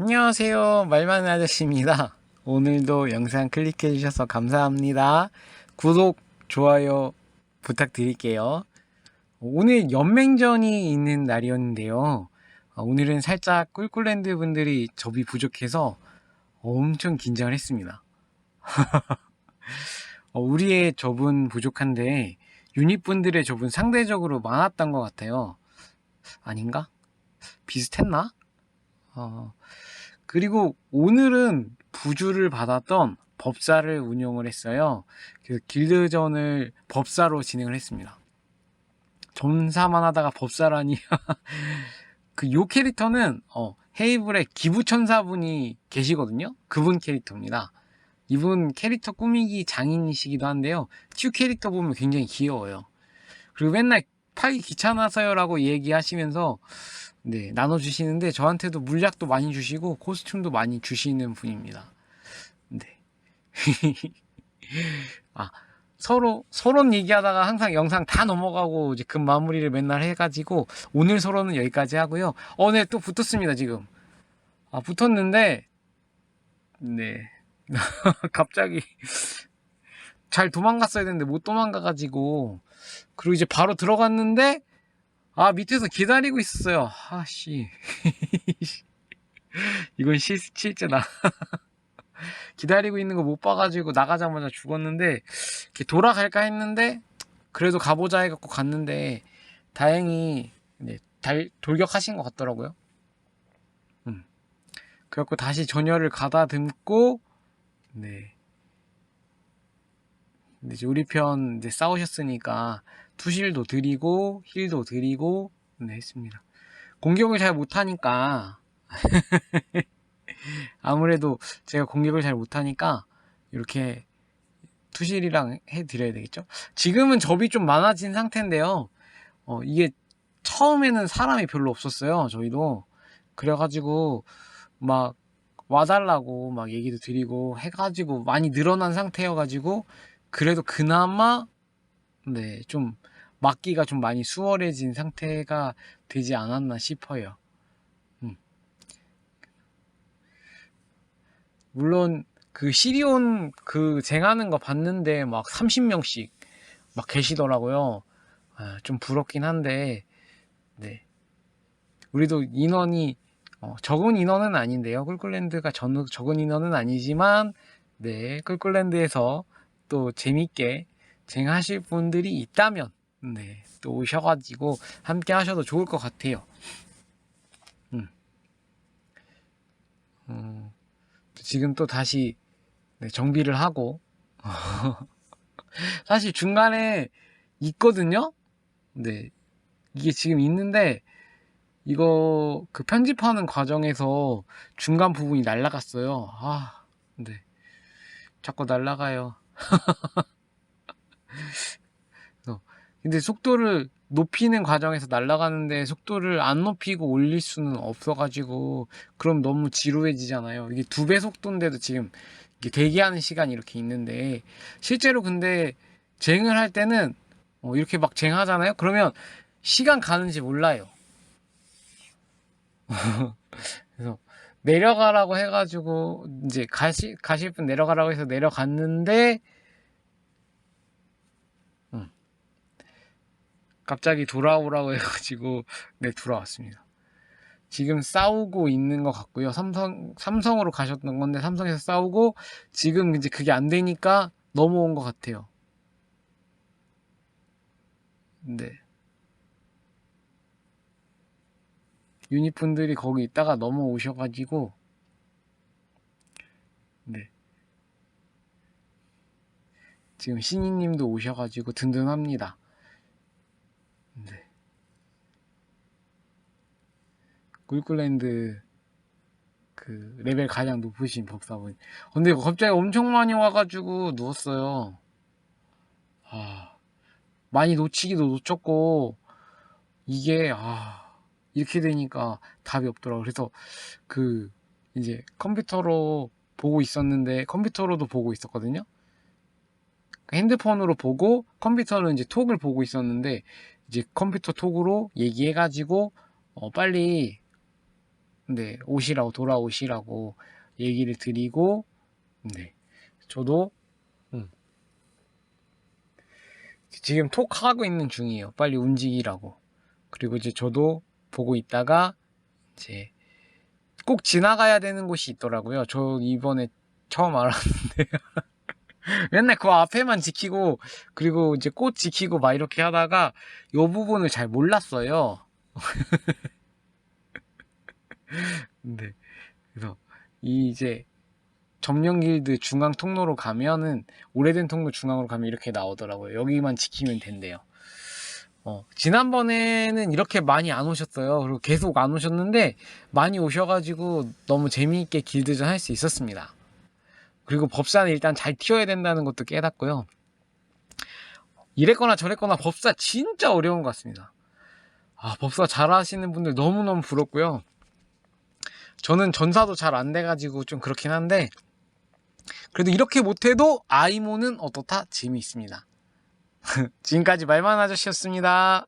안녕하세요. 말 많은 아저씨입니다. 오늘도 영상 클릭해 주셔서 감사합니다. 구독, 좋아요 부탁드릴게요. 오늘 연맹전이 있는 날이었는데요. 어, 오늘은 살짝 꿀꿀랜드 분들이 접이 부족해서 엄청 긴장을 했습니다. 어, 우리의 접은 부족한데 유닛 분들의 접은 상대적으로 많았던 것 같아요. 아닌가? 비슷했나? 어, 그리고 오늘은 부주를 받았던 법사를 운영을 했어요. 그래서 길드전을 법사로 진행을 했습니다. 점사만 하다가 법사라니. 그 요 캐릭터는 어, 헤이블의 기부천사분이 계시거든요. 그분 캐릭터입니다. 이분 캐릭터 꾸미기 장인이시기도 한데요. 튜 캐릭터 보면 굉장히 귀여워요. 그리고 맨날 파기 귀찮아서요라고 얘기하시면서 네, 나눠주시는데 저한테도 물약도 많이 주시고 코스튬도 많이 주시는 분입니다. 네. 아, 서로, 서론 얘기하다가 항상 영상 다 넘어가고 이제 급 마무리를 맨날 해가지고 오늘 서론은 여기까지 하고요. 어, 네, 또 붙었습니다, 지금. 아, 붙었는데, 네. 갑자기 잘 도망갔어야 되는데 못 도망가가지고 그리고 이제 바로 들어갔는데 아 밑에서 기다리고 있었어요 아씨 이건 실, 실제다 기다리고 있는 거 못 봐가지고 나가자마자 죽었는데 이렇게 돌아갈까 했는데 그래도 가보자 해갖고 갔는데 다행히 네, 달, 돌격하신 것 같더라고요 음. 그래갖고 다시 전열을 가다듬고 네. 이제 우리 편 이제 싸우셨으니까 투실도 드리고 힐도 드리고 네, 했습니다. 공격을 잘 못하니까 아무래도 제가 공격을 잘 못하니까 이렇게 투실이랑 해드려야 되겠죠? 지금은 접이 좀 많아진 상태인데요. 어, 이게 처음에는 사람이 별로 없었어요. 저희도 그래가지고 막 와달라고 막 얘기도 드리고 해가지고 많이 늘어난 상태여가지고 그래도 그나마 네 좀 막기가 좀 많이 수월해진 상태가 되지 않았나 싶어요. 음. 물론 그 시리온 그 쟁하는 거 봤는데 막 30명씩 막 계시더라고요. 아, 좀 부럽긴 한데 네 우리도 인원이 어, 적은 인원은 아닌데요. 꿀꿀랜드가 전, 적은 인원은 아니지만, 네, 꿀꿀랜드에서 또 재밌게 쟁하실 분들이 있다면, 네, 또 오셔가지고 함께 하셔도 좋을 것 같아요. 음. 음, 지금 또 다시 네, 정비를 하고, 사실 중간에 있거든요? 네, 이게 지금 있는데, 이거 그 편집하는 과정에서 중간 부분이 날라갔어요. 아, 네. 자꾸 날라가요. 그래서 근데 속도를 높이는 과정에서 날아가는데 속도를 안 높이고 올릴 수는 없어가지고 그럼 너무 지루해지잖아요. 이게 두 배 속도인데도 지금 이게 대기하는 시간이 이렇게 있는데 실제로 근데 쟁을 할 때는 어, 이렇게 막 쟁하잖아요. 그러면 시간 가는지 몰라요. 그래서 내려가라고 해가지고 이제 가시 가실 분 내려가라고 해서 내려갔는데 갑자기 돌아오라고 해가지고 네 돌아왔습니다. 지금 싸우고 있는 것 같고요. 삼성 삼성으로 가셨던 건데 삼성에서 싸우고 지금 이제 그게 안 되니까 넘어온 것 같아요. 네. 유닛 분들이 거기 있다가 넘어오셔가지고 네 지금 신이님도 오셔가지고 든든합니다. 꿀꿀랜드 그 레벨 가장 높으신 법사분. 근데 갑자기 엄청 많이 와가지고 누웠어요. 아 많이 놓치기도 놓쳤고 이게 아. 이렇게 되니까 답이 없더라고. 그래서 그 이제 컴퓨터로 보고 있었는데 컴퓨터로도 보고 있었거든요. 핸드폰으로 보고 컴퓨터는 이제 톡을 보고 있었는데 이제 컴퓨터 톡으로 얘기해가지고 어 빨리 네, 오시라고 돌아오시라고 얘기를 드리고 네. 저도 음. 지금 톡 하고 있는 중이에요. 빨리 움직이라고. 그리고 이제 저도 보고 있다가 이제 꼭 지나가야 되는 곳이 있더라고요. 저 이번에 처음 알았는데 맨날 그 앞에만 지키고 그리고 이제 꽃 지키고 막 이렇게 하다가 요 부분을 잘 몰랐어요. 네. 그래서 이 이제 점령 길드 중앙 통로로 가면은 오래된 통로 중앙으로 가면 이렇게 나오더라고요. 여기만 지키면 된대요. 어, 지난번에는 이렇게 많이 안 오셨어요. 그리고 계속 안 오셨는데 많이 오셔가지고 너무 재미있게 길드전 할 수 있었습니다. 그리고 법사는 일단 잘 튀어야 된다는 것도 깨닫고요. 이랬거나 저랬거나 법사 진짜 어려운 것 같습니다. 아, 법사 잘 하시는 분들 너무너무 부럽고요. 저는 전사도 잘 안 돼가지고 좀 그렇긴 한데, 그래도 이렇게 못해도 아이모는 어떻다? 재미있습니다. 지금까지 말만 아저씨였습니다.